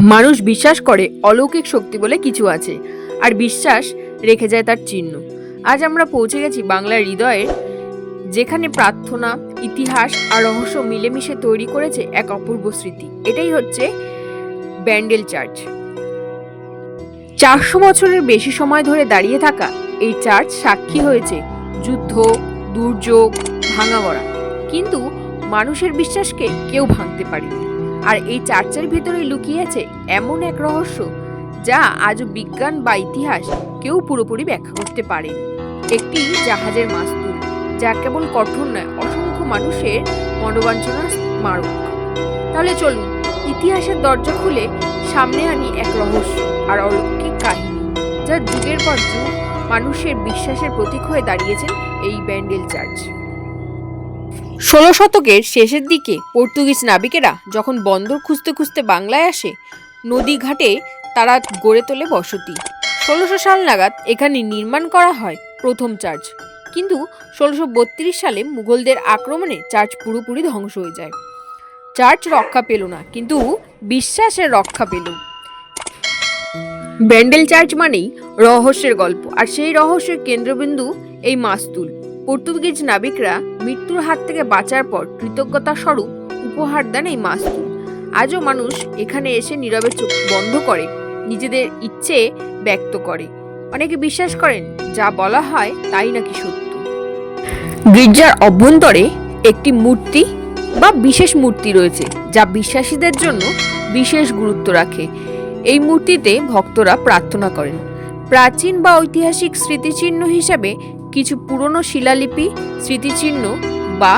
মানুষ বিশ্বাস করে অলৌকিক শক্তি বলে কিছু আছে, আর বিশ্বাস রেখে যায় তার চিহ্ন। আজ আমরা পৌঁছে গেছি বাংলার হৃদয়ে, যেখানে প্রার্থনা, ইতিহাস আর রহস্য মিলেমিশে তৈরি করেছে এক অপূর্ব স্মৃতি। এটাই হচ্ছে ব্যান্ডেল চার্চ। চারশো বছরের বেশি সময় ধরে দাঁড়িয়ে থাকা এই চার্চ সাক্ষী হয়েছে যুদ্ধ, দুর্যোগ ভাঙা গড়া কিন্তু মানুষের বিশ্বাসকে কেউ ভাঙতে পারেনি। আর এই চার্চের ভিতরে লুকিয়ে আছে এমন এক রহস্য যা আজও বিজ্ঞান বা ইতিহাস কেউ পুরোপুরি ব্যাখ্যা করতে পারে একটি জাহাজের মাস্তুল, যা কেবল কঠোর নয়, অসংখ্য মানুষের মনোবাঞ্ছনার স্মারক। তাহলে চলুন, ইতিহাসের দরজা খুলে সামনে আনি এক রহস্য আর অলৌকিক কাহিনী যা যুগের পর যুগ মানুষের বিশ্বাসের প্রতীক হয়ে দাঁড়িয়েছেন এই ব্যান্ডেল চার্চ। ষোলো শতকের শেষের দিকে পর্তুগিজ নাবিকেরা যখন বন্দর খুঁজতে খুঁজতে বাংলায় আসে, নদী ঘাটে তারা গড়ে তোলে বসতি। ষোলোশো সাল নাগাদ এখানে নির্মাণ করা হয় প্রথম চার্চ। কিন্তু ষোলোশো সালে মুঘলদের আক্রমণে চার্চ পুরোপুরি ধ্বংস হয়ে যায়। চার্চ রক্ষা পেল না, কিন্তু বিশ্বাসের রক্ষা পেল। ব্যান্ডেল চার্চ মানেই রহস্যের গল্প, আর সেই রহস্যের কেন্দ্রবিন্দু এই মাস্তুল। পর্তুগিজ নাবিকরা মৃত্যুর হাত থেকে বাঁচার পর কৃতজ্ঞতা স্বরূপ উপহার দেন এই মাস্তুল আজও মানুষ এখানে এসে নীরবে চোখ বন্ধ করে, নিজেদের ইচ্ছে ব্যক্ত করে। অনেকে বিশ্বাস করেন, যা বলা হয় তাই নাকি সত্য। গির্জার অভ্যন্তরে একটি মূর্তি বা বিশেষ মূর্তি রয়েছে, যা বিশ্বাসীদের জন্য বিশেষ গুরুত্ব রাখে। এই মূর্তিতে ভক্তরা প্রার্থনা করেন। প্রাচীন বা ঐতিহাসিক স্মৃতিচিহ্ন হিসাবে কিছু পুরনো শিলালিপি, স্মৃতিচিহ্ন বা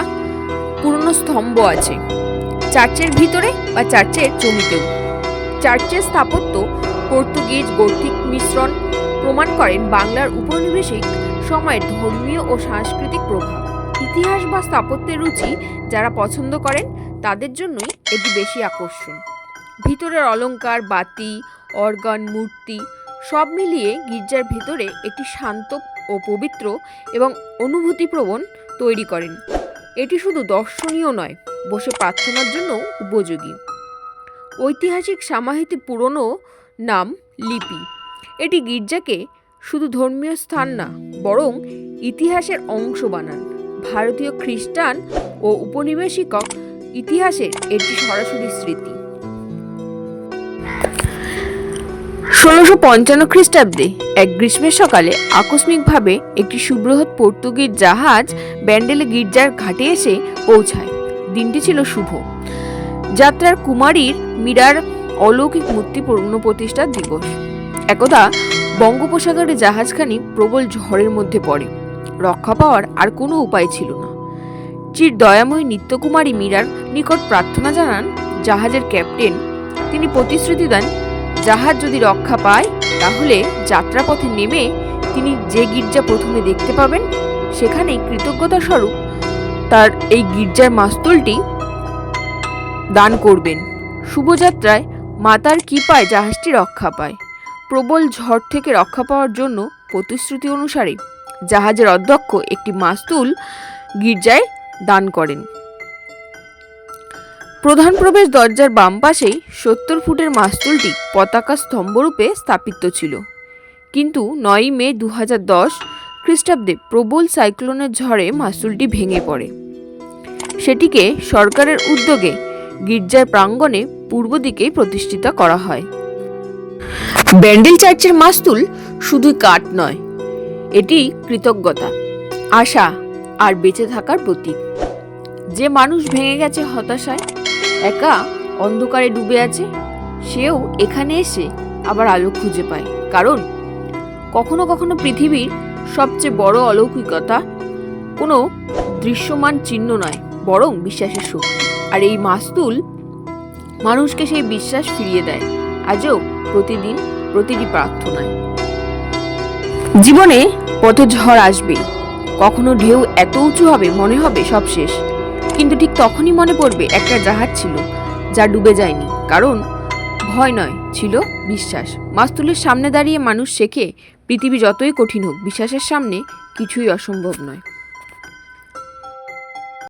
পুরনো স্তম্ভ আছে। চার্চের ভিতরে বা চার্চের জমিতেও। চার্চের স্থাপত্য পর্তুগিজ গর্থিক মিশ্রণ প্রমাণ করেন বাংলার উপনিবেশিক সময়ের ধর্মীয় ও সাংস্কৃতিক প্রভাব। ইতিহাস বা স্থাপত্যের রুচি যারা পছন্দ করেন, তাদের জন্যই এটি বেশি আকর্ষণ। ভিতরের অলঙ্কার, বাতি, অর্গান, মূর্তি সব মিলিয়ে গির্জার ভেতরে একটি শান্ত ও পবিত্র এবং অনুভূতিপ্রবণ তৈরি করেন। এটি শুধু দর্শনীয় নয়, বসে প্রার্থনার জন্য উপযোগী। ঐতিহাসিক সামাহিতি পুরনো নাম লিপি। এটি গির্জাকে শুধু ধর্মীয় স্থান না, বরং ইতিহাসের অংশ বানান। ভারতীয় খ্রিস্টান ও উপনিবেশিকক ইতিহাসের এটি সরাসরি স্মৃতি। ষোলোশো পঞ্চান্ন খ্রিস্টাব্দে এক গ্রীষ্মের সকালে আকস্মিকভাবে একটি সুবৃহৎ পর্তুগিজ জাহাজ ব্যান্ডেলে গির্জার ঘাটে এসে পৌঁছায়। দিনটি ছিল শুভ। যাত্রার কুমারীর মীরার অলৌকিক মূর্তি পুনঃপ্রতিষ্ঠার দিবস। একদা বঙ্গোপসাগরে জাহাজখানি প্রবল ঝড়ের মধ্যে পড়ে। রক্ষা পাওয়ার আর কোনো উপায় ছিল না। চির দয়াময়ী নিত্যকুমারী মীরার নিকট প্রার্থনা জানান জাহাজের ক্যাপ্টেন। তিনি প্রতিশ্রুতি দেন জাহাজ যদি রক্ষা পায়, তাহলে যাত্রাপথে নেমে তিনি যে গির্জা প্রথমে দেখতে পাবেন, সেখানেই কৃতজ্ঞতা স্বরূপ তার এই গির্জার মাস্তুলটি দান করবেন। শুভযাত্রায় মাতার কৃপায় জাহাজটি রক্ষা পায়। প্রবল ঝড় থেকে রক্ষা পাওয়ার জন্য প্রতিশ্রুতি অনুসারে জাহাজের অধ্যক্ষ একটি মাস্তুল গির্জায় দান করেন। প্রধান প্রবেশ দরজার বাম পাশেই সত্তর ফুটের মাস্তুলটি পতাকা স্তম্ভরূপে স্থাপিত ছিল। কিন্তু নয়ই মে দু দশ খ্রিস্টাব্দে প্রবল সাইক্লোনের ঝড়ে মাস্তুলটি ভেঙে পড়ে। সেটিকে সরকারের উদ্যোগে গির্জার প্রাঙ্গণে পূর্ব দিকেই প্রতিষ্ঠিত করা হয়। ব্যান্ডেল চার্চের মাস্তুল শুধু কাঠ নয়, এটি কৃতজ্ঞতা, আশা আর বেঁচে থাকার প্রতীক। যে মানুষ ভেঙে গেছে হতাশায় একা অন্ধকারে ডুবে আছে। সেও এখানে এসে আবার আলো খুঁজে পায়। কারণ কখনো কখনো পৃথিবীর সবচেয়ে বড় অলৌকিকতা কোনো দৃশ্যমান চিহ্ন নয়, বরং বিশ্বাসের শক্তি। আর এই মাস্তুল মানুষকে সেই বিশ্বাস ফিরিয়ে দেয়। আজও প্রতিদিন প্রতিটি প্রার্থনায়। জীবনে পথে ঝড় আসবে। কখনো ঢেউ এত উঁচু হবে, মনে হবে সব শেষ। কিন্তু ঠিক তখনই মনে পড়বে একটা জাহাজ ছিল, যা ডুবে যায়নি। কারণ ভয় নয়, ছিল বিশ্বাস। মাস্তুলের সামনে দাঁড়িয়ে মানুষ শেখে, পৃথিবী যতই কঠিন হোক, বিশ্বাসের সামনে কিছুই অসম্ভব নয়।